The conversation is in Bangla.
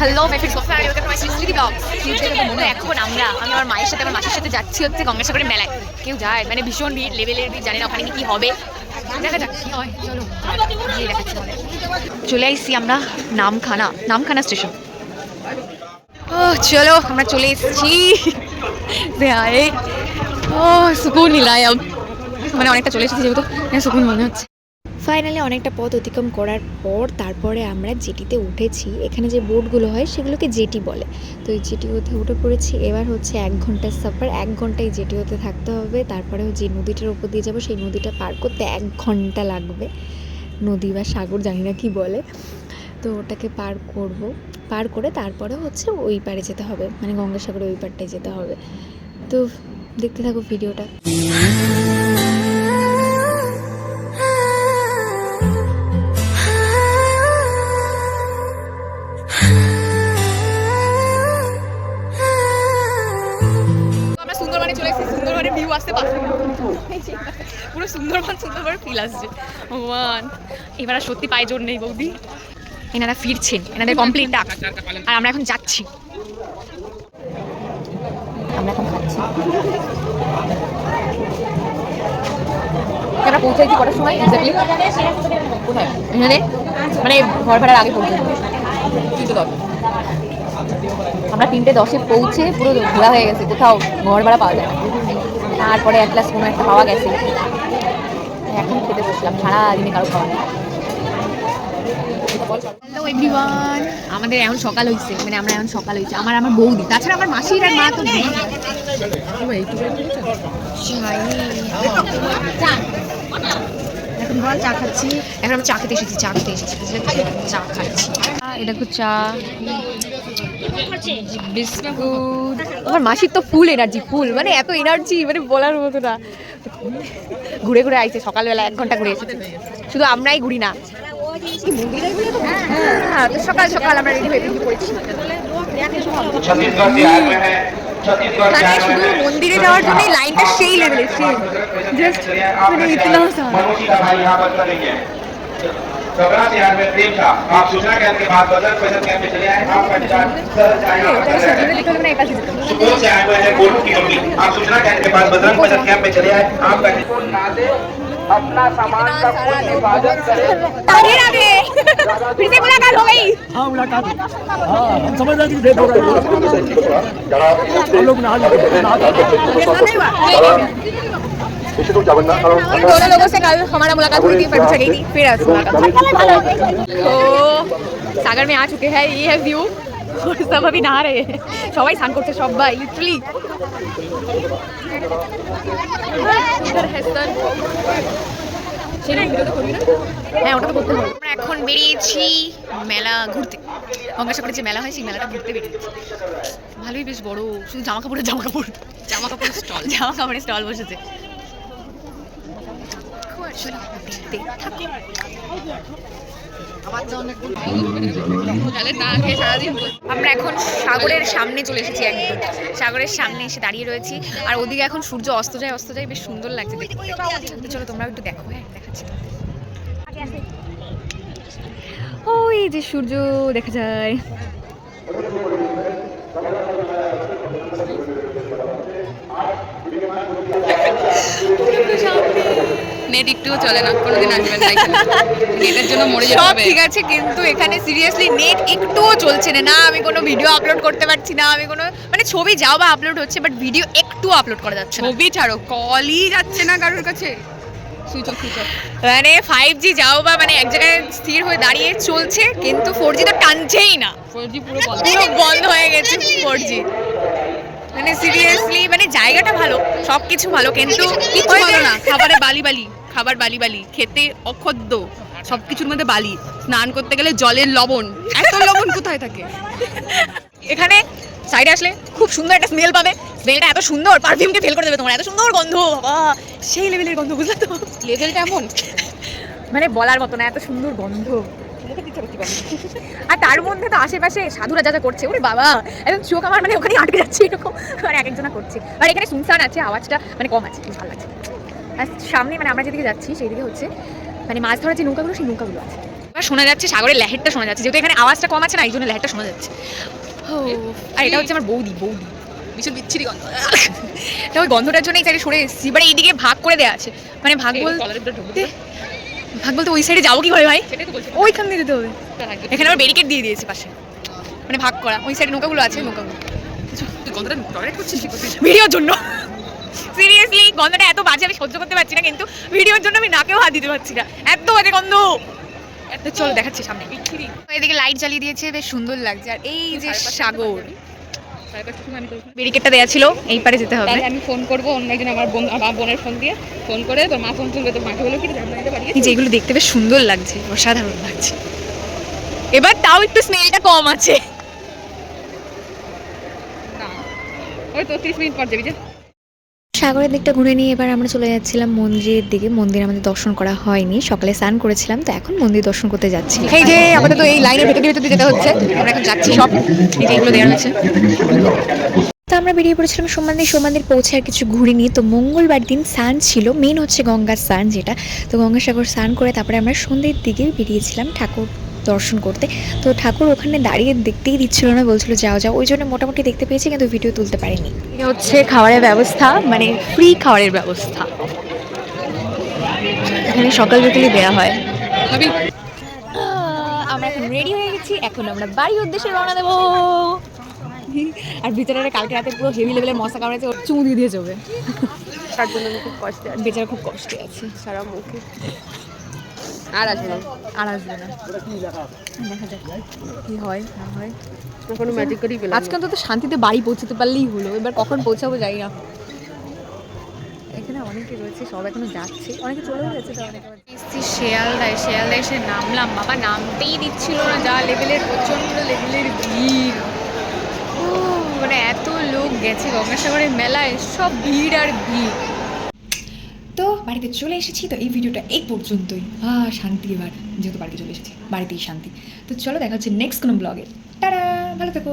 Hello my friends welcome to my blog তো এখন আমরা, আমি আমার মায়ের সাথে, আমার মাসির সাথে যাচ্ছি হচ্ছে গঙ্গাসাগরের মেলায়। কেউ যায় মানে ভীষণ ভিড় লেভেলের ভিড়, জানি না ওখানে কি হবে। চলো। আসছি আমরা নামখানা নামখানা স্টেশন। ও, চলো, আমরা চলে এসেছি। ও, সুকুন নিলাম মানে অনেকটা চলে এসেছি যেহেতু সুকুন মনে হচ্ছে। ফাইনালি অনেকটা পথ অতিক্রম করার পর তারপরে আমরা জেটিতে উঠেছি। এখানে যে বোটগুলো হয় সেগুলোকে জেটি বলে। তো এই জেটিওতে উঠে পড়েছি। এবার হচ্ছে এক ঘণ্টার সাফার। এক ঘন্টায় জেটিওতে থাকতে হবে। তারপরে যে নদীটার উপর দিয়ে যাব সেই নদীটা পার করতে এক ঘণ্টা লাগবে। নদী বা সাগর, জানি না কি বলে। তো ওটাকে পার করব। পার করে তারপরে হচ্ছে ওই পারে যেতে হবে। মানে গঙ্গাসাগরের ওই পারটায় যেতে হবে। তো দেখতে থাকো ভিডিওটা। পুরো সুন্দরবন সুন্দরবন ফিল আসছে। ভগবান। এবার আর সত্যি পায়ে জোর নেই, বৌদি। এনারা ফিরছেন, এনাদের কমপ্লিট ডাক। আর আমরা এখন যাচ্ছি। আমরা এখন খাচ্ছি। আমরা পৌঁছাইছি কটার সময়? এক্স্যাক্টলি কোথায়? মানে ঘর ভাড়ার আগে পৌঁছে আমরা তিনটে দশে পৌঁছে পুরো ঘোরা হয়ে গেছে। কোথাও ঘর ভাড়া পাওয়া যায় না। তারপরে এক গ্লাস কোনো একটা পাওয়া গেছে। এখন খেতে বসলাম সারা দিনে কারও খাওয়া নেই। আমাদের এখন সকাল হয়েছে মানে আমরা এখন সকাল হয়েছে আমার আমার বৌদি, তাছাড়া আমার মাসির আর মা তো। এখন বল, চা খাচ্ছি? এখন আমরা চা খেতে এসেছি, চা খেতে এসেছি। চা খাচ্ছি। এটা খুব চা। বিষ্ণুপুর আমার মাসির তো ফুল এনার্জি ফুল মানে এত এনার্জি মানে বলার মতো না। ঘুরে ঘুরে আইছে, সকালবেলা এক ঘণ্টা ঘুরে এসেছে। শুধু আমরাই ঘুরি না। হ্যাঁ, সকাল সকাল আমরা রেডি হয়ে রেডি করেছি মানে শুধু মন্দিরে যাওয়ার জন্য লাইনটা সেই লেভেলের সেই। জাস্ট মানে ইতনা सबरा बिहार में प्रेम था। आप सूचना कैंप के बाद बदल बचत कैंप में चले आए। आपका निशान सुपौल से आए हुए हैं गोलू की कंपनी आप सूचना कैंप के बाद बदरंग बचत कैंप में चले आए। आपका अपना सामान का पूरी हिफाजत करें। फिर से मुलाकात हो गई। हाँ मुलाकात हाँ हम समझ रहे थे हम लोग नहा लेते इन दोनों लोगों से कल हमारा मुलाकात हुई थी पर अच्छा गई थी फिर आज मुलाकात तो सागर में आ चुके हैं ये है व्यू और सब अभी नहा रहे हैं সবাই স্নান করছে সবাই লিটারালি হ্যাঁ ওটা তো করতে হবে আমরা এখন বেরিয়েছি মেলা ঘুরতে গঙ্গাসাগরে যে মেলা হয় সেই মেলাটা ঘুরতে বেরিয়েছি ভালোই বেশ বড় শুধু জামা কাপড়ের জামা কাপড় জামা কাপড়ের স্টল জামা কাপড়ের স্টল বসেছে আমরা এখন সাগরের সামনে চলে এসেছি একদম সাগরের সামনে এসে দাঁড়িয়ে রয়েছি। আর ওদিকে এখন সূর্য অস্ত যায় অস্ত যায়, বেশ সুন্দর লাগছে দেখতে। চলো তোমরা একটু দেখো হ্যাঁ দেখাচ্ছি। ওই যে সূর্য, দেখা যায়। নেট একটুও চলে না কোনোদিন আসবেন না নেটের জন্য মরে যেতে সব হবে। ঠিক আছে কিন্তু এখানে সিরিয়াসলি নেট একটুও চলছে না। না আমি কোনো ভিডিও আপলোড করতে পারছি না আমি কোনো মানে ছবি যাও বা আপলোড হচ্ছে বাট ভিডিও একটু আপলোড করা যাচ্ছে না। ছবি ছাড়ো কলই যাচ্ছে না কারোর কাছে। মানে ফাইভ জি যাও বা মানে এক জায়গায় স্থির হয়ে দাঁড়িয়ে চলছে কিন্তু ফোর জি তো টানছেই না। ফোর জি পুরো বন্ধ। হয়ে গেছে ফোর জি মানে সিরিয়াসলি মানে জায়গাটা ভালো সব কিছু ভালো কিন্তু যে- ভালো না খাবারে বালি বালি খাবার বালি বালি খেতে অক্ষদ্য সব কিছুর মধ্যে বালি স্নান করতে গেলে জলের লবণ এত লবণ কোথায় থাকে? এখানে সাইডে আসলে খুব সুন্দর একটা স্মেল পাবে স্মেলটা এত সুন্দর পারফিউমকে ফেল করে দেবে তোমার এত সুন্দর গন্ধ বাবা সেই লেভেলের গন্ধ বুঝলে তো? লেভেলটা এমন মানে বলার মতো না এত সুন্দর গন্ধ। আর তার মধ্যে তো আশেপাশে সাধুরা যা যা করছে ওরে বাবা! একদম চোখ আমার মানে ওখানে আটকে যাচ্ছে এরকম। মানে এক একজনা করছে। আর এখানে শুনশান আছে আওয়াজটা মানে কম আছে ভালো লাগছে আর সামনে মানে আমরা যেদিকে যাচ্ছি সেই দিকে হচ্ছে মানে মাছ ধরার যে নৌকাগুলো সেই নৌকাগুলো আছে। এবার শোনা যাচ্ছে সাগরের লেহেরটা শোনা যাচ্ছে। যেহেতু এখানে আওয়াজটা কম আছে না এই জন্য লেহেরটা শোনা যাচ্ছে। আর এটা হচ্ছে আমার বৌদি বৌদি। ভীষণ বিচ্ছিরি গন্ধ। তো ওই গন্ধটার জন্য এই সাইডে সরে এসেছি। এবারে এইদিকে ভাগ করে দেওয়া আছে। মানে ভাগ বলতে ভাগ বলতে ওই সাইডে যাব কি করে ভাই ওইখান দিয়ে যেতে হবে। এখানে আবার ব্যারিকেড দিয়ে দিয়েছে পাশে। মানে ভাগ করা। ওই সাইডে নৌকাগুলো আছে নৌকাগুলো। তুই গন্ধটা টয়লেট করছিস ভিডিওর জন্য। সিরিয়াসলি গন্ধটা এত বাজে আমি সহ্য করতে পারছি না কিন্তু ভিডিওর জন্য আমি নাকেও হাত দিতে পারছি না। এত বাজে গন্ধ! এত চলো দেখাচ্ছি সামনে। এদিকে লাইট জ্বালিয়ে দিয়েছে বেশ সুন্দর লাগছে। আর এই যে সাগর ব্যারিকেডটা দেওয়া ছিল এই পারে যেতে হবে। আমি ফোন করব অন্য একজন আমার বোন আমার বোনের ফোন দিয়ে ফোন করে তোর মা ফোন তুলবে তোর মাকে বলো কি যেগুলো দেখতে বেশ সুন্দর লাগছে অসাধারণ লাগছে। এবার তাও একটু স্মেলটা কম আছে। না। ওই তো তিরিশ মিনিট পর যাবি যে। সাগরের দিকটা ঘুরে নিয়ে এবার আমরা চলে যাচ্ছিলাম মন্দিরের দিকে। মন্দির আমাদের দর্শন করা হয়নি। সকালে স্নান করেছিলাম তো এখন মন্দির দর্শন করতে যাচ্ছি। এই যে আপাতত এই লাইনের ভেতর ভেতর হচ্ছে। আমরা এখন যাচ্ছি সব। এই যে এগুলো দেওয়া হচ্ছে তো আমরা বেরিয়ে পড়েছিলাম সোমবান্দির সোমবান্দির পৌঁছে আর কিছু ঘুরিনি। তো মঙ্গলবার দিন স্নান ছিল। মেন হচ্ছে গঙ্গার স্নান যেটা। তো গঙ্গাসাগর স্নান করে তারপরে আমরা সন্ধ্যের দিকে বেরিয়েছিলাম ঠাকুর দর্শন করতে। তো ঠাকুর ওখানে দাঁড়িয়ে দেখতেই দিচ্ছিল না বলছিল যাও যাও। ওই জন্য মোটামুটি দেখতে পেয়েছি কিন্তু ভিডিও তুলতে পারিনি। এটা হচ্ছে খাবারের ব্যবস্থা মানে ফ্রি খাবারের ব্যবস্থা। এখানে সকাল বিকেলই দেওয়া হয়। আমরা এখন রেডি হয়ে গেছি এখন আমরা বাড়ির উদ্দেশ্যে রওনা দেবো। আর ভিতরে কালকে রাতে পুরো হেভি লেভেলের মশা কামড়েছে ওর চুমু দিয়ে দিয়ে যাবে তার জন্য আমি খুব কষ্টে বেচারা খুব কষ্টে আছে। সারা মুখে। আর আসব না। আর আসবে না। দেখা যাক কি হয় না হয়। কোনো ম্যাজিক করেই পেলাম আজকে অন্তত শান্তিতে বাড়ি পৌঁছতে পারলেই হলো এবার কখন পৌঁছাবো যাই না। এখানে অনেকে রয়েছে সব এখনও যাচ্ছে। অনেকে চলেও গেছে তো অনেকে এসছি শিয়ালদায়। শিয়ালদায় এসে নামলাম। বাবা নামতেই দিচ্ছিল না যা লেভেলের প্রচণ্ড লেভেলের ভিড়। ও, মানে এত লোক গেছে গঙ্গাসাগরের মেলায় সব ভিড় আর ভিড়। তো বাড়িতে চলে এসেছি, তো এই ভিডিওটা এই পর্যন্তই। হা শান্তি এবার, যেহেতু বাড়িতে চলে এসেছি, বাড়িতেই শান্তি। তো চলো দেখা হচ্ছে নেক্সট কোনো ব্লগে তারা ভালো থেকো।